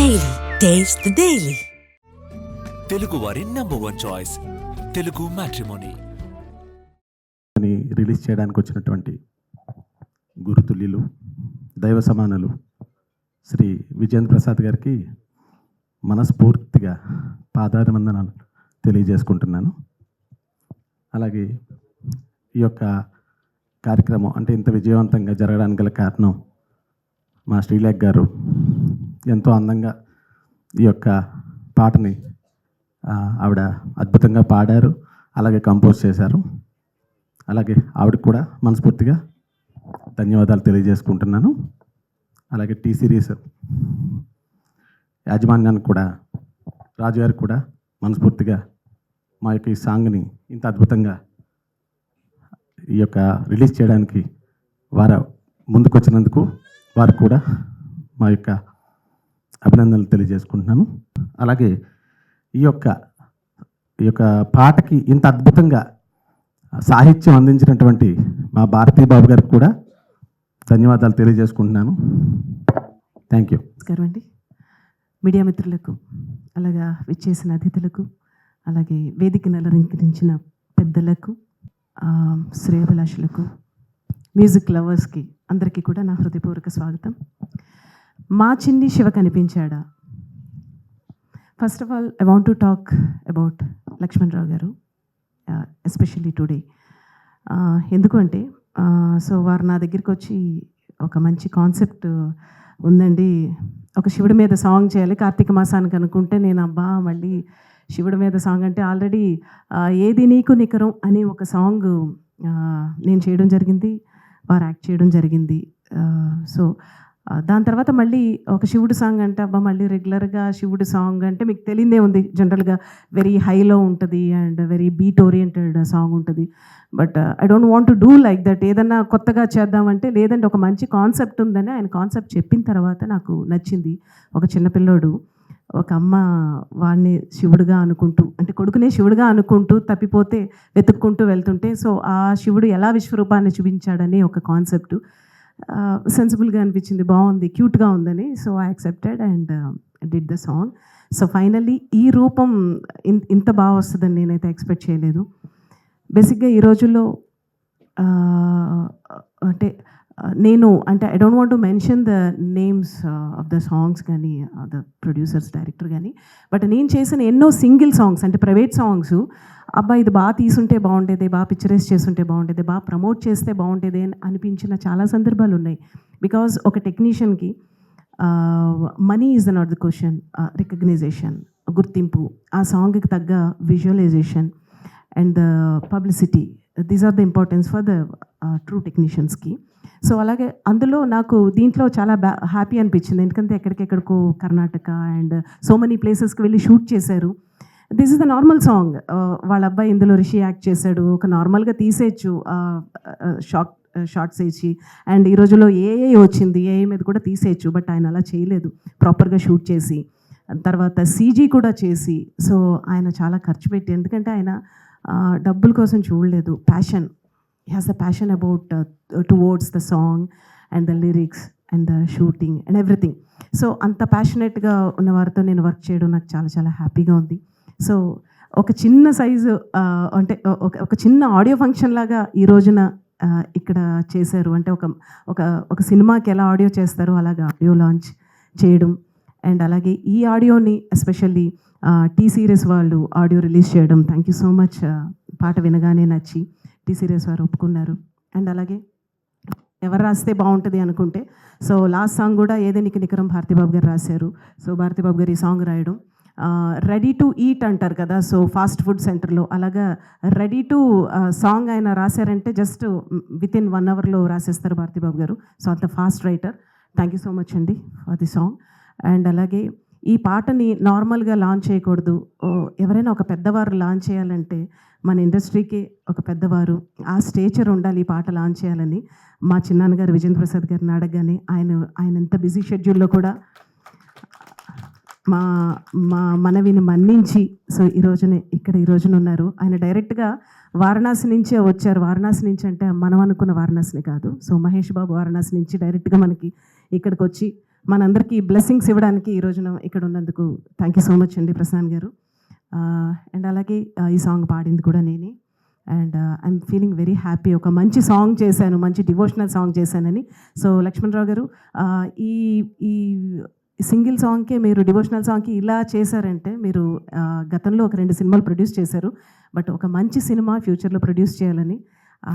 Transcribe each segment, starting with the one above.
Daily taste the daily Telugu వారి number one choice Telugu matrimony అని release చేయడానికి వచ్చినటువంటి గురుతుల్యులు దైవ సమానులు శ్రీ విజేంద్ర ప్రసాద్ గారికి మనస్ఫూర్తిగా పాదాభివందనాలు తెలియజేసుకుంటున్నాను. అలాగే ఈ యొక్క కార్యక్రమం అంటే ఇంత విజయవంతంగా జరగడానికి గల కారణం మా శ్రీలేఖ గారు. ఎంతో అందంగా ఈ యొక్క పాటని ఆవిడ అద్భుతంగా పాడారు. అలాగే కంపోజ్ చేశారు. అలాగే ఆవిడకి కూడా మనస్ఫూర్తిగా ధన్యవాదాలు తెలియజేసుకుంటున్నాను. అలాగే టీ సిరీస్ యాజమాన్యానికి కూడా రాజుగారికి కూడా మనస్ఫూర్తిగా మా యొక్క ఈ సాంగ్ని ఇంత అద్భుతంగా ఈ యొక్క రిలీజ్ చేయడానికి వారు ముందుకొచ్చినందుకు వారు కూడా మా యొక్క అభినందనలు తెలియజేసుకుంటున్నాను. అలాగే ఈ యొక్క ఈ యొక్క పాటకి ఇంత అద్భుతంగా సాహిత్యం అందించినటువంటి మా భారతీ బాబు గారికి కూడా ధన్యవాదాలు తెలియజేసుకుంటున్నాను. థ్యాంక్ యూ నమస్కారం అండి. మీడియా మిత్రులకు అలాగా విచ్చేసిన అతిథులకు అలాగే వేదిక అలంకరించిన పెద్దలకు శ్రేయభిలాషులకు మ్యూజిక్ లవర్స్కి అందరికీ కూడా నా హృదయపూర్వక స్వాగతం. మా చిన్ని Shiva కనిపించాడా? First of all I want to talk about Lakshmanarao గారు uh, ఎస్పెషల్లీ టుడే uh, ఎందుకంటే uh, సో వారు నా దగ్గరికి వచ్చి ఒక మంచి కాన్సెప్ట్ ఉందండి. ఒక శివుడి మీద సాంగ్ చేయాలి కార్తీక మాసానికి అనుకుంటే నేను అబ్బా మళ్ళీ శివుడి మీద సాంగ్ అంటే ఆల్రెడీ ఏది నీకు నికరం అని ఒక సాంగ్ నేను చేయడం జరిగింది వారు యాక్ట్ చేయడం జరిగింది. సో దాని తర్వాత మళ్ళీ ఒక శివుడు సాంగ్ అంటే అబ్బా మళ్ళీ రెగ్యులర్గా శివుడు సాంగ్ అంటే మీకు తెలియదే ఉంది. జనరల్గా వెరీ హైలో ఉంటుంది and very beat oriented song ఉంటుంది. But I don't want to do like that ఏదన్నా కొత్తగా చేద్దామంటే లేదంటే ఒక మంచి కాన్సెప్ట్ ఉందని ఆయన కాన్సెప్ట్ చెప్పిన తర్వాత నాకు నచ్చింది. ఒక చిన్నపిల్లోడు ఒక అమ్మ వాడిని శివుడుగా అనుకుంటూ అంటే కొడుకునే శివుడుగా అనుకుంటూ తప్పిపోతే వెతుక్కుంటూ వెళ్తుంటే సో ఆ శివుడు ఎలా విశ్వరూపాన్ని చూపించాడని ఒక కాన్సెప్ట్. సెన్సిబుల్గా అనిపించింది. బాగుంది క్యూట్గా ఉందని. So I accepted and did the song so finally ఈ రూపం ఇన్- ఇంత బాగా వస్తుందని నేనైతే ఎక్స్పెక్ట్ చేయలేదు. బేసిక్గా ఈ రోజుల్లో అంటే నేను అంటే I don't want to mention the names of the songs కానీ ద ప్రొడ్యూసర్స్ డైరెక్టర్ కానీ బట్ నేను చేసిన ఎన్నో సింగిల్ సాంగ్స్ అంటే ప్రైవేట్ సాంగ్స్ అబ్బా ఇది బాగా తీసుంటే బాగుండేది బాగా పిక్చరైజ్ చేస్తుంటే బాగుండేది బాగా ప్రమోట్ చేస్తే బాగుండేది అని అనిపించిన చాలా సందర్భాలు ఉన్నాయి. బికాజ్ ఒక టెక్నీషియన్కి money is not the question recognition గుర్తింపు ఆ సాంగ్కి తగ్గ visualization and the publicity these are the importance for the true టెక్నీషియన్స్కి so అలాగే అందులో నాకు దీంట్లో చాలా బ్యా హ్యాపీ అనిపించింది. ఎందుకంటే ఎక్కడికెక్కడికో కర్ణాటక అండ్ సో మెనీ ప్లేసెస్కి వెళ్ళి షూట్ చేశారు. This is the normal song వాళ్ళ అబ్బాయి ఇందులో రిషి యాక్ట్ చేశాడు. ఒక నార్మల్గా తీసేయచ్చు. షాక్ షార్ట్స్ వేసి. అండ్ ఈ రోజుల్లో ఏఏ వచ్చింది. ఏఏ మీద కూడా తీసేయచ్చు. బట్ ఆయన అలా చేయలేదు. ప్రాపర్గా షూట్ చేసి. తర్వాత సీజీ కూడా చేసి. సో ఆయన చాలా ఖర్చు పెట్టి. ఎందుకంటే ఆయన డబ్బుల కోసం చూడలేదు. Passion has the passion about towards the song and the lyrics and the shooting and everything so అంత ప్యాషనెట్గా ఉన్న వారితో నేను వర్క్ చేయడం నాకు చాలా చాలా హ్యాపీగా ఉంది. సో ఒక చిన్న సైజు అంటే ఒక ఒక చిన్న ఆడియో ఫంక్షన్ లాగా ఈ రోజున ఇక్కడ చేశారు. అంటే ఒక ఒక ఒక సినిమాకి ఎలా ఆడియో చేస్తారో అలాగా ఆడియో లాంచ్ చేయడం. అండ్ అలాగే ఈ ఆడియోని ఎస్పెషల్లీ టీ సిరీస్ వాళ్ళు ఆడియో రిలీజ్ చేయడం. Thank you so much. పాట వినగానే నచ్చి టీ సిరీస్ వారు ఒప్పుకున్నారు. అండ్ అలాగే ఎవరు రాస్తే బాగుంటుంది అనుకుంటే సో లాస్ట్ సాంగ్ కూడా ఏదే నీకు నికరం భారతీబాబు గారు రాశారు. సో భారతీబాబు గారు ఈ సాంగ్ రాయడం. రెడీ టు ఈట్ అంటారు కదా సో ఫాస్ట్ ఫుడ్ సెంటర్లో అలాగా రెడీ టు సాంగ్ ఆయన రాశారంటే జస్ట్ విత్ ఇన్ వన్ అవర్లో రాసేస్తారు భారతీబాబు గారు. సో అంత fast writer thank you so much అండి ఫర్ ది సాంగ్ అండ్ అలాగే ఈ పాటని నార్మల్గా లాంచ్ చేయకూడదు. ఓ, ఎవరైనా ఒక పెద్దవారు లాంచ్ చేయాలంటే మన ఇండస్ట్రీకి ఒక పెద్దవారు ఆ స్టేచర్ ఉండాలి ఈ పాట లాంచ్ చేయాలని. మా చిన్నాన్నగారు విజేంద్ర ప్రసాద్ గారిని అడగగానే ఆయన ఆయన ఎంత బిజీ షెడ్యూల్లో కూడా మా మా మనవిని మన్నించి సో ఈ రోజునే ఇక్కడ ఈ రోజున ఉన్నారు. ఆయన డైరెక్ట్గా వారణాసి నుంచే వచ్చారు. వారణాసి నుంచి అంటే మనం అనుకున్న వారణాసిని కాదు. సో మహేష్ బాబు వారణాసి నుంచి డైరెక్ట్గా మనకి ఇక్కడికి వచ్చి మనందరికీ బ్లెస్సింగ్స్ ఇవ్వడానికి ఈ రోజున ఇక్కడ ఉన్నందుకు థ్యాంక్ యూ సో మచ్ అండి ప్రశాంత్ గారు. అండ్ అలాగే ఈ సాంగ్ పాడింది కూడా నేనే. And I'm feeling very happy ఒక మంచి సాంగ్ చేశాను మంచి డివోషనల్ సాంగ్ చేశానని. సో లక్ష్మణరావు గారు ఈ ఈ సింగిల్ సాంగ్కే మీరు డివోషనల్ సాంగ్కి ఇలా చేశారంటే మీరు గతంలో ఒక రెండు సినిమాలు ప్రొడ్యూస్ చేశారు. బట్ ఒక మంచి సినిమా ఫ్యూచర్లో ప్రొడ్యూస్ చేయాలని ఆ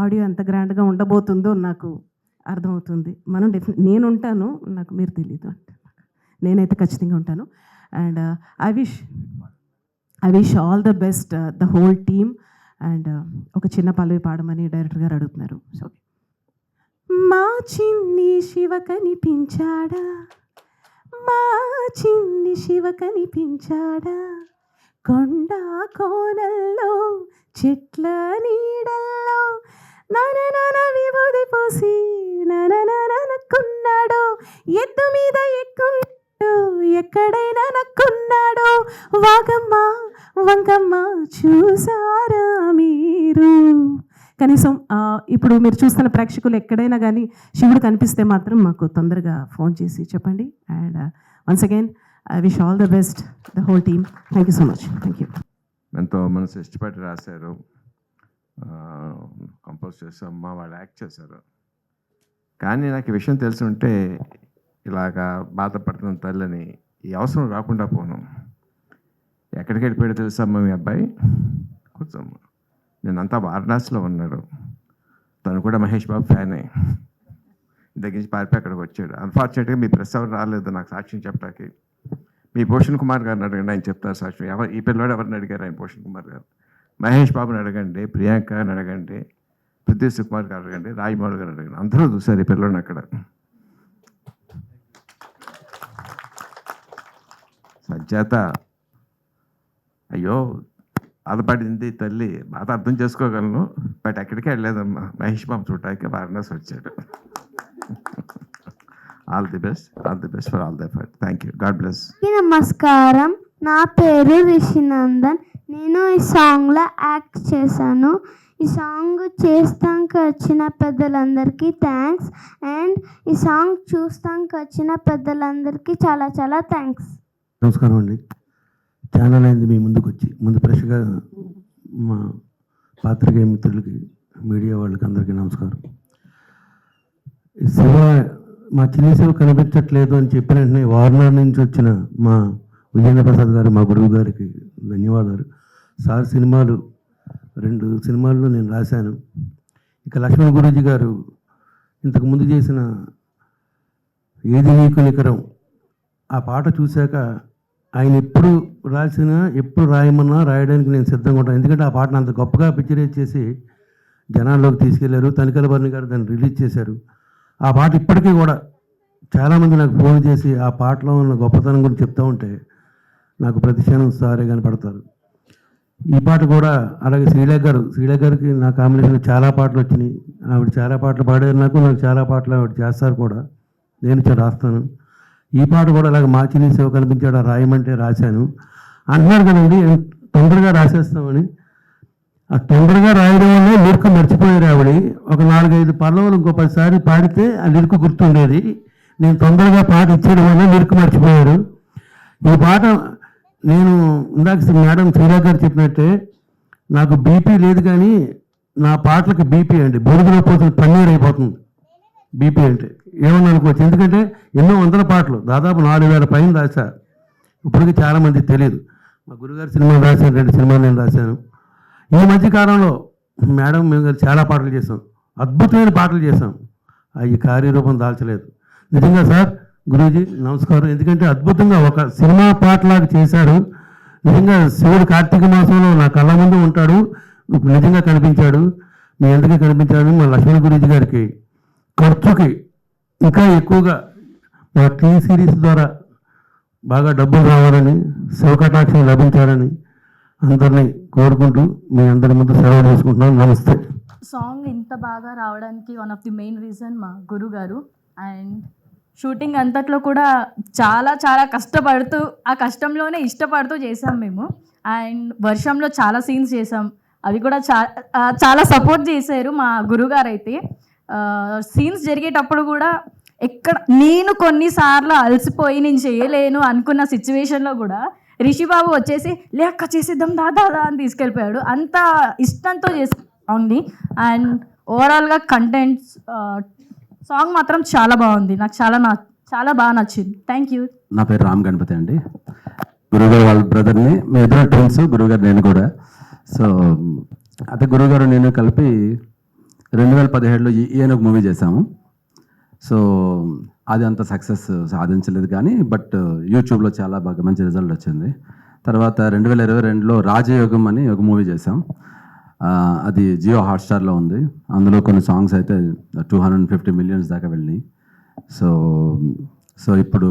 ఆడియో ఎంత గ్రాండ్గా ఉండబోతుందో నాకు అర్థమవుతుంది. మనం డెఫినెట్ నేను ఉంటాను నాకు మీరు తెలియదు అంటే నేనైతే ఖచ్చితంగా ఉంటాను. And I wish I wish all the best the whole team. And ఒక చిన్న పల్లవి పాడమని డైరెక్టర్ గారు అడుగుతున్నారు. సో మా చిన్ని శివ కనిపించాడా? మా చిన్ని శివ కనిపించాడా? కొండ కోనల్లో చెట్ల నీడల్లో నన విభూది పోసి ననకున్నాడు ఎద్దు మీద ఎక్కున్నాడు ఎక్కడైనా నక్కున్నాడో. వాగమ్మ వంగమ్మ చూసారా మీరు? కనీసం ఇప్పుడు మీరు చూస్తున్న ప్రేక్షకులు ఎక్కడైనా కానీ శివుడు కనిపిస్తే మాత్రం మాకు తొందరగా ఫోన్ చేసి చెప్పండి. And once again I wish all the best the whole team thank you so much thank you ఎంతో మనసు ఇష్టపడి రాశారు. కంపోజ్ చేసాం మా వాళ్ళు యాక్ట్ చేశారు. కానీ నాకు ఈ విషయం తెలిసి ఉంటే ఇలాగా బాధపడుతున్న తల్లిని ఈ అవసరం రాకుండా పోను. ఎక్కడికి వెళ్ళిపోయిన తెలుసా అమ్మ మీ అబ్బాయి? కూర్చోమ్మా నేనంతా వారణాసిలో ఉన్నాడు. తను కూడా మహేష్ బాబు ఫ్యానే. దగ్గర నుంచి పారిపోయి అక్కడికి వచ్చాడు. అన్ఫార్చునేట్గా మీ ప్రెస్ ఎవరు రాలేదు నాకు సాక్ష్యం చెప్పడానికి. మీ భూషణ్ కుమార్ గారిని అడగండి ఆయన చెప్తారు సాక్షి ఎవరు ఈ పిల్లవాడు ఎవరిని అడిగారు ఆయన భూషణ్ కుమార్ గారు? మహేష్ బాబుని అడగండి ప్రియాంక అని అడగండి పృథ్వీ సుకుమార్ గారు అడగండి రాజమౌళి గారు అడగండి. అందరూ చూశారు ఈ పిల్లోడిని అక్కడ. సజ్జాత అయ్యో బాధపడింది తల్లి. బాధ అర్థం చేసుకోగలను బట్ ఎక్కడికి వెళ్ళలేదమ్మా. మహేష్ బాబు చూడటానికి వారణాసి వచ్చాడు. All the best all the best for all the effort thank you God bless నమస్కారం. నా పేరు రిషినందన్. నేను ఈ సాంగ్లో యాక్ట్ చేశాను. ఈ సాంగ్ చేస్తానికి వచ్చిన పెద్దలందరికీ థ్యాంక్స్ అండ్ ఈ సాంగ్ చూస్తానికి వచ్చిన పెద్దలందరికీ చాలా చాలా థ్యాంక్స్ నమస్కారం అండి. ఛానల్ అయింది మీ ముందుకు వచ్చి ముందు ఫ్రెష్గా మా పాత్రికేయ మిత్రులకి మీడియా వాళ్ళకి అందరికీ నమస్కారం. శివ మా చిన్న శివ కనిపించట్లేదు అని చెప్పిన వెంటనే వారణాసి నుంచి వచ్చిన మా విజయేంద్ర ప్రసాద్ గారు మా గురువు గారికి ధన్యవాదాలు. సార్ సినిమాలు రెండు సినిమాల్లో నేను రాశాను. ఇక లక్ష్మణ్ గురూజీ గారు ఇంతకు ముందు చేసిన ఏది నీకు నికరం? ఆ పాట చూశాక ఆయన ఎప్పుడు రాసిన ఎప్పుడు రాయమన్నా రాయడానికి నేను సిద్ధంగా ఉంటాను. ఎందుకంటే ఆ పాటను అంత గొప్పగా పిక్చరైజ్ చేసి జనాల్లోకి తీసుకెళ్ళారు. తనికల భరణి గారు దాన్ని రిలీజ్ చేశారు. ఆ పాట ఇప్పటికీ కూడా చాలామంది నాకు ఫోన్ చేసి ఆ పాటలో ఉన్న గొప్పతనం గురించి చెప్తూ ఉంటే నాకు ప్రతిక్షణం సారే కనపడతారు. ఈ పాట కూడా అలాగే శ్రీలేఖ గారు శ్రీలేఖ గారికి నా కాంబినేషన్ చాలా పాటలు వచ్చినాయి. ఆవిడ చాలా పాటలు పాడారు. నాకు నాకు చాలా పాటలు ఆవిడ చేస్తారు కూడా. నేను రాస్తాను. ఈ పాట కూడా అలాగ మాచిని సేవ కనిపించాడు రాయమంటే రాశాను. అంటున్నారు కదండి తొందరగా రాసేస్తామని. ఆ తొందరగా రాయడం వల్ల లిరిక్ మర్చిపోయారు ఆవిడ. ఒక నాలుగైదు పల్లవులు ఇంకో పదిసారి పాడితే ఆ లిరిక్ గుర్తుండేది. నేను తొందరగా పాట ఇచ్చేయడం వల్ల లిరిక్ మర్చిపోయారు. ఈ పాట నేను ఇందాక మేడం శ్రీరాజ్ గారు చెప్పినట్టే నాకు బీపీ లేదు కానీ నా పాటలకు బీపీ అండి. బురదలో పోతుంది పన్నీర్ అయిపోతుంది. బీపీ అంటే ఏమని అనుకోవచ్చు ఎందుకంటే ఎన్నో వందల పాటలు దాదాపు నాలుగు వేల పైన రాశా. ఇప్పటికీ చాలామంది తెలియదు మా గురుగారు సినిమాలు రాశాను రెండు సినిమాలు నేను రాశాను. ఈ మధ్య కాలంలో మేడం మేము కలిసి చాలా పాటలు చేసాం అద్భుతమైన పాటలు చేసాం అవి కార్యరూపం దాల్చలేదు. నిజంగా సార్ గురూజీ నమస్కారం. ఎందుకంటే అద్భుతంగా ఒక సినిమా పాటలాగా చేశారు నిజంగా శివుడు కార్తీక మాసంలో నా కళ్ళ ముందు ఉంటాడు. నిజంగా కనిపించాడు. మీ అందరికీ కనిపించాడు మా లక్ష్మణ గురూజీ గారికి ఖర్చుకి ఇంకా ఎక్కువగా మా టీ సిరీస్ ద్వారా బాగా డబ్బులు రావాలని శివకటాక్షం లభించాలని అందరినీ కోరుకుంటూ మీ అందరి ముందు సెలవు చేసుకుంటున్నాను. నమస్తే. సాంగ్ ఇంత బాగా రావడానికి one of the main reason మా గురువు గారు అండ్ షూటింగ్ అంతట్లో కూడా చాలా చాలా కష్టపడుతూ ఆ కష్టంలోనే ఇష్టపడుతూ చేసాం మేము. అండ్ వర్షంలో చాలా సీన్స్ చేసాం అవి కూడా చాలా చాలా సపోర్ట్ చేశారు మా గురుగారు అయితే సీన్స్ జరిగేటప్పుడు కూడా ఎక్కడ నేను కొన్నిసార్లు అలసిపోయి నేను చేయలేను అనుకున్న సిచ్యువేషన్లో కూడా రిషిబాబు వచ్చేసి లేక చేసేద్దాం దాదా దా అని తీసుకెళ్ళిపోయాడు. అంత ఇష్టంతో చేసి సాంగ్ని అండ్ ఓవరాల్గా కంటెంట్స్ సాంగ్ మాత్రం చాలా బాగుంది. నాకు చాలా నా చాలా బాగా నచ్చింది. Thank you. నా పేరు రామ్ గణపతి అండి. గురుగారు వాళ్ళ బ్రదర్ని మీ ఇద్దరు ట్విన్స్ గురుగారు నేను కూడా. సో అయితే గురుగారు నేను కలిపి రెండు వేల పదిహేడులో ఈయన ఒక మూవీ చేశాము. సో అది అంత సక్సెస్ సాధించలేదు కానీ బట్ యూట్యూబ్లో చాలా బాగా మంచి రిజల్ట్ వచ్చింది. తర్వాత రెండు వేల ఇరవై రెండులో రాజయోగం అని ఒక మూవీ చేశాం. అది జియో హాట్స్టార్లో ఉంది. అందులో కొన్ని సాంగ్స్ అయితే టూ హండ్రెడ్ ఫిఫ్టీ మిలియన్స్ దాకా వెళ్ళినాయి. సో సో ఇప్పుడు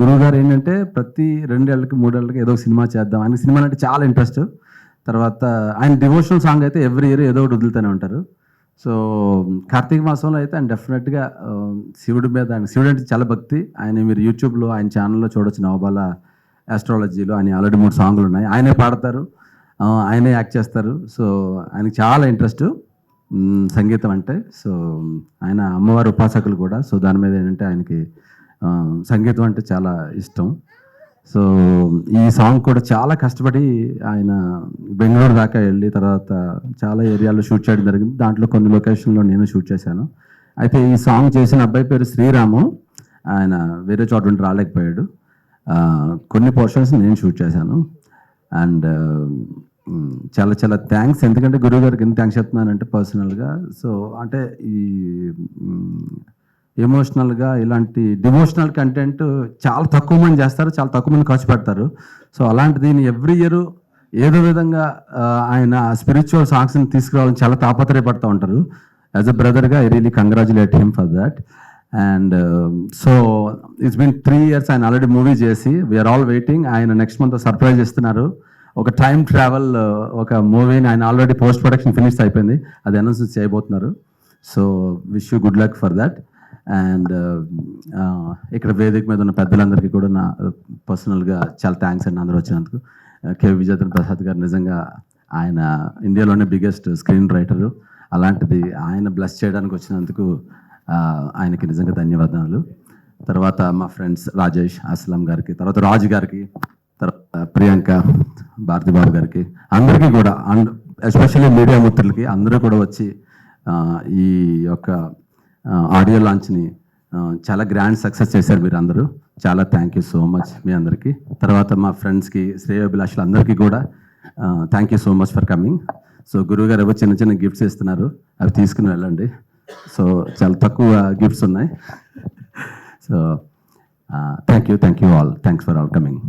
గురువు గారు ఏంటంటే ప్రతి రెండేళ్ళకి మూడేళ్ళకి ఏదో ఒక సినిమా చేద్దాం ఆయన సినిమా అంటే చాలా ఇంట్రెస్ట్. తర్వాత ఆయన డివోషనల్ సాంగ్ అయితే ఎవ్రీ ఇయర్ ఏదో ఒకటి వదులుతూనే ఉంటారు. సో కార్తీక మాసంలో అయితే ఆయన డెఫినెట్గా శివుడి మీద ఆయన శివుడు అంటే చాలా భక్తి. ఆయన మీరు యూట్యూబ్లో ఆయన ఛానల్లో చూడొచ్చు. నవబాల ఆస్ట్రాలజీలో ఆయన ఆల్రెడీ మూడు సాంగ్లు ఉన్నాయి ఆయనే పాడతారు. ఆయనే యాక్ట్ చేస్తారు. సో ఆయనకి చాలా ఇంట్రెస్ట్. సంగీతం అంటే. సో ఆయన అమ్మవారి ఉపాసకులు కూడా. సో దాని మీద ఏంటంటే ఆయనకి సంగీతం అంటే చాలా ఇష్టం. సో ఈ సాంగ్ కూడా చాలా కష్టపడి ఆయన బెంగళూరు దాకా వెళ్ళి తర్వాత చాలా ఏరియాలో షూట్ చేయడం జరిగింది. దాంట్లో కొన్ని లొకేషన్లో నేను షూట్ చేశాను. అయితే ఈ సాంగ్ చేసిన అబ్బాయి పేరు శ్రీరాము. ఆయన వేరే చోట ఉండి రాలేకపోయాడు కొన్ని పోర్షన్స్ నేను షూట్ చేశాను. అండ్ చాలా చాలా థ్యాంక్స్. ఎందుకంటే గురువు గారికి ఎంత థ్యాంక్స్ చెప్తున్నానంటే పర్సనల్గా సో అంటే ఈ ఎమోషనల్గా ఇలాంటి డివోషనల్ కంటెంట్ చాలా తక్కువ మంది చేస్తారు చాలా తక్కువ మంది ఖర్చు పెడతారు. సో అలాంటి దీన్ని ఎవ్రీ ఇయర్ ఏదో విధంగా ఆయన స్పిరిచువల్ సాంగ్స్ని తీసుకురావాలని చాలా తాపత్రయపడుతూ ఉంటారు. As a బ్రదర్గా I really congratulate him for that and so it's been three years ఆయన ఆల్రెడీ మూవీ చేసి వీఆర్ ఆల్ వెయిటింగ్ ఆయన నెక్స్ట్ మంత్ సర్ప్రైజ్ ఇస్తున్నారు ఒక టైం ట్రావెల్ uh, ఒక మూవీని ఆయన ఆల్రెడీ పోస్ట్ ప్రొడక్షన్ ఫినిష్ అయిపోయింది. అది అనౌన్స్ చేయబోతున్నారు. So wish you good luck for that and ఇక్కడ వేదిక మీద ఉన్న పెద్దలందరికీ కూడా నా పర్సనల్గా చాలా థ్యాంక్స్ అండి అందరూ వచ్చినందుకు. కే. విజేంద్ర ప్రసాద్ గారు నిజంగా ఆయన ఇండియాలోనే బిగ్గెస్ట్ స్క్రీన్ రైటరు. అలాంటిది ఆయన బ్లెస్ చేయడానికి వచ్చినందుకు ఆయనకి నిజంగా ధన్యవాదాలు. తర్వాత మా ఫ్రెండ్స్ రాజేష్ అస్లాం గారికి తర్వాత రాజు గారికి తర్వాత ప్రియాంక భారతి బాబు గారికి అందరికీ కూడా అండ్ ఎస్పెషల్లీ మీడియా మిత్రులకి అందరూ కూడా వచ్చి ఈ యొక్క ఆడియో లాంచ్ని చాలా గ్రాండ్ సక్సెస్ చేశారు మీరు అందరూ చాలా థ్యాంక్ యూ సో మచ్ మీ అందరికీ. తర్వాత మా ఫ్రెండ్స్కి శ్రేయోభిలాషులు అందరికీ కూడా thank you so much for coming so గురువు గారు ఎవరు చిన్న చిన్న గిఫ్ట్స్ ఇస్తున్నారు. అవి తీసుకుని వెళ్ళండి. సో చాలా తక్కువ గిఫ్ట్స్ ఉన్నాయి. So thank you thank you all thanks for all coming